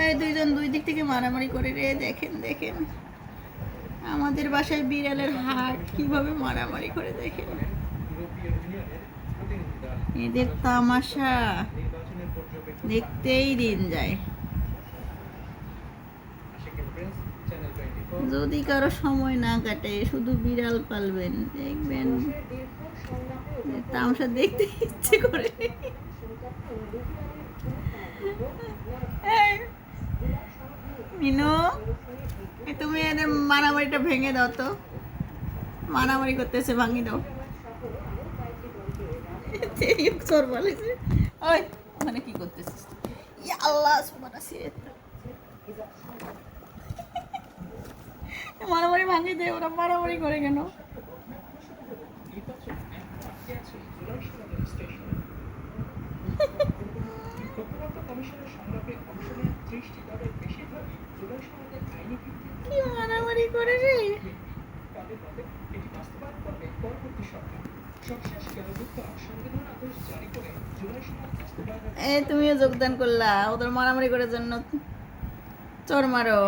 এই দুইজন দুই দিক থেকে মারামারি করে রে, দেখেন দেখেন। আমাদের বাসায় বিড়ালের হাট কীভাবে মারামারি করে, দেখেন। এদের তামাশা দেখতেই দিন যায়। যদি কারও সময় না কাটে, শুধু বিড়াল পালবেন, দেখবেন তামাশা দেখতে ইচ্ছে করে। মিনু। তুমি এদের মারামারিটা ভেঙে দাও তো। মারামারি করতেছে, ভাঙি দাও। ওখানে কি আল্লাহ মারামারি ভাঙি দে, ওরা মারামারি করে কেন কি মারামারি করে রে এ তুমিও যোগদান করলা। ওদের মারামারি করার জন্য চোর মারো।